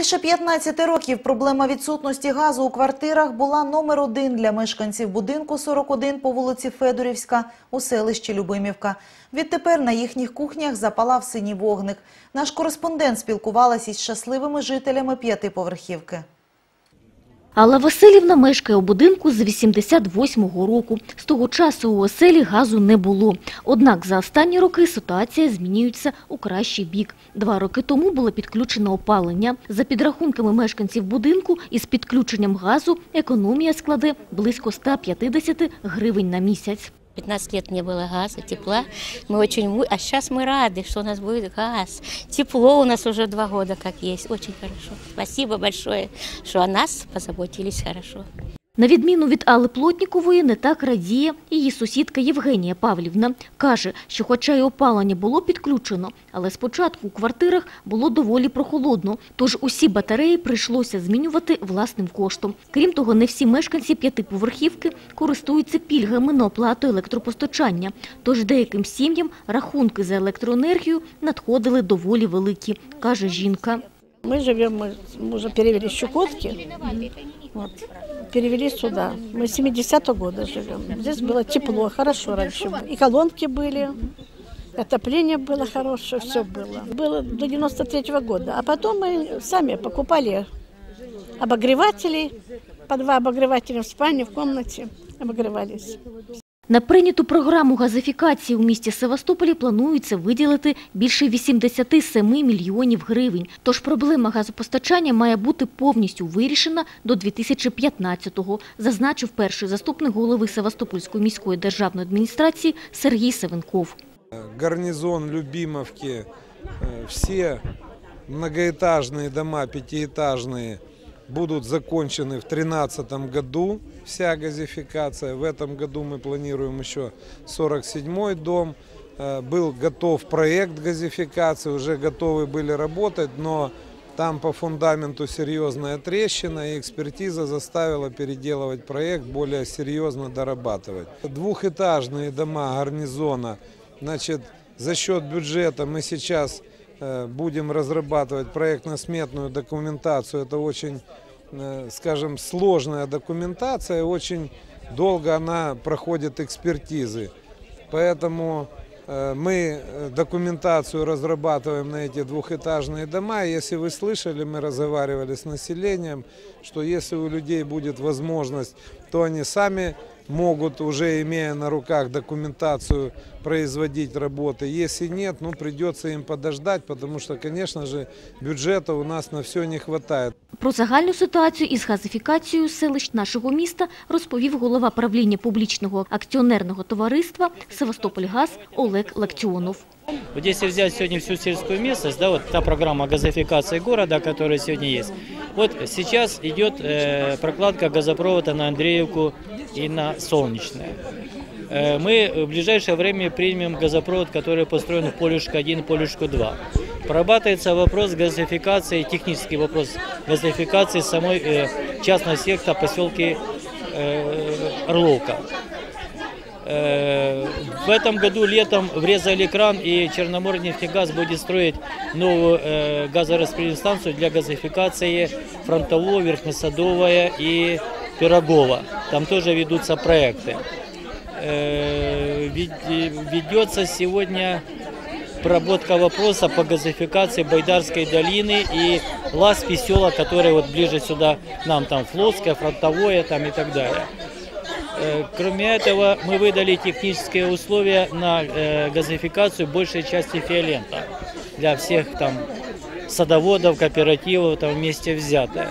Більше 15 років проблема відсутності газу у квартирах була номер один для мешканців будинку 41 по вулиці Федорівська у селищі Любимівка. Відтепер на їхніх кухнях запалав синій вогник. Наш кореспондент спілкувалася із щасливими жителями п'ятиповерхівки. Алла Васильівна мешкає у будинку з 88-го року. З того часу у оселі газу не було. Однак за останні роки ситуація змінюється у кращий бік. Два роки тому було підключено опалення. За підрахунками мешканців будинку, із підключенням газу економія складе близько 150 гривень на місяць. 15 лет не было газа, тепла. Мы очень, а сейчас мы рады, что у нас будет газ. Тепло у нас уже два года как есть, очень хорошо. Спасибо большое, что о нас позаботились хорошо. На відміну від Алли Плотнікової, не так радіє її сусідка Євгенія Павлівна. Каже, що хоча й опалення було підключено, але спочатку у квартирах було доволі прохолодно, тож усі батареї прийшлося змінювати власним коштом. Крім того, не всі мешканці п'ятиповерхівки користуються пільгами на оплату електропостачання, тож деяким сім'ям рахунки за електроенергію надходили доволі великі, каже жінка. Мы живем, мы уже перевели с Чукотки, вот, перевели сюда. Мы с 70-го года живем. Здесь было тепло, хорошо раньше. И колонки были, отопление было хорошее, все было. Было до 93-го года. А потом мы сами покупали обогреватели, по два обогревателя в спальне, в комнате обогревались. На прийняту програму газифікації у місті Севастополі планується виділити більше 87 мільйонів гривень. Тож проблема газопостачання має бути повністю вирішена до 2015-го, зазначив перший заступник голови Севастопольської міської державної адміністрації Сергій Савенков. гарнизон Любимовки, э, все многоэтажные дома, пятиэтажные, будут закончены в 2013 году, вся газификация. В этом году мы планируем еще 47-й дом. Э, Был готов проект газификации, уже готовы были работать, но там по фундаменту серьезная трещина, и экспертиза заставила переделывать проект, более серьезно дорабатывать. Двухэтажные дома гарнизона, значит, за счет бюджета мы сейчас будем разрабатывать проектно-сметную документацию. Это очень, э, скажем, сложная документация, очень долго она проходит экспертизы. Поэтому э, мы э, документацию разрабатываем на эти двухэтажные дома. Если вы слышали, мы разговаривали с населением, что если у людей будет возможность, то они сами могут, уже имея на руках документацию, производить работы. Если нет, ну придется им подождать, потому что, конечно же, бюджета у нас на все не хватает. Про загальну ситуацію із газифікацією селищ нашого міста розповів голова правління публічного акціонерного товариства «Севастопольгаз» Олег Лактіонов. Вот если взять сегодня всю сельскую местность, да, вот та программа газификации города, которая сегодня есть, вот сейчас идет э, прокладка газопровода на Андреевку и на Солнечное. Э, мы в ближайшее время примем газопровод, который построен в Полюшка-1, Полюшку-2. Прорабатывается вопрос газификации, технический вопрос газификации самой э, частного сектора поселки э, Орловка. Э, В этом году летом врезали кран, и Черноморнефтегаз будет строить новую э, газораспределительную станцию для газификации Фронтового, Верхнесадовая и Пирогова. Там тоже ведутся проекты. Э, вед- Ведется сегодня проработка вопроса по газификации Байдарской долины и Ласпи села, которые вот ближе сюда нам, там Флотское, Фронтовое там и так далее. Э, Кроме этого, мы выдали технические условия на э, газификацию большей части фиолента для всех там садоводов, кооперативов там вместе взятое.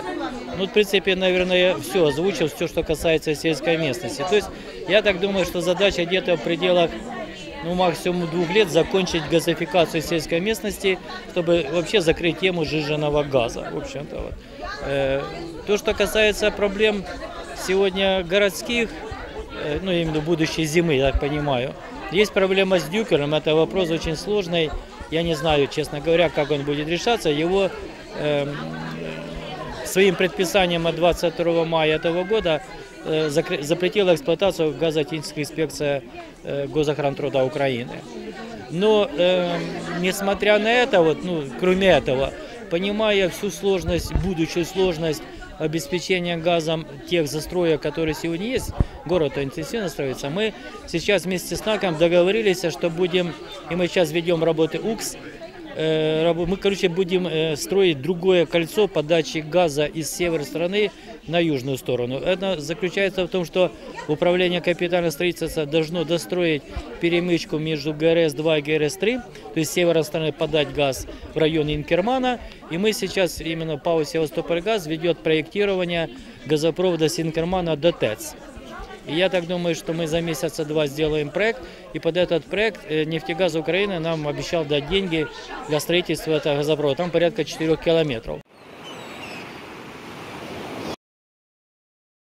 Ну, в принципе, наверное, все озвучил, все, что касается сельской местности. То есть, я так думаю, что задача где-то в пределах ну, максимум двух лет закончить газификацию сельской местности, чтобы вообще закрыть тему сжиженного газа. В общем-то, вот. Э, То, что касается проблем сегодня городских, ну, виду будущей зимы, я так понимаю, есть проблема с дюкером, это вопрос очень сложный, я не знаю, честно говоря, как он будет решаться. Его эм, своим предписанием от 22 мая этого года э, запретила эксплуатацию газотехническая инспекция э, Госохрантруда Украины. Но э, несмотря на это, вот, ну, кроме этого, понимая всю сложность, будущую сложность обеспечения газом тех застроек, которые сегодня есть, город интенсивно строится, мы сейчас вместе с НАКом договорились, что будем, и мы сейчас ведем работы УКС, мы, короче, будем э, строить другое кольцо подачи газа из севера страны на южную сторону. Это заключается в том, что управление капитального строительства должно достроить перемычку между ГРС-2 и ГРС-3, то есть с севера страны подать газ в район Инкермана. И мы сейчас, именно ПАО «Севастопольгаз» ведет проектирование газопровода с Инкермана до ТЭЦ. И я так думаю, что мы за месяца два сделаем проект, и под этот проект э, нефтегаз Украины нам обещал дать деньги для строительства этого газопровода. Там порядка 4 километров.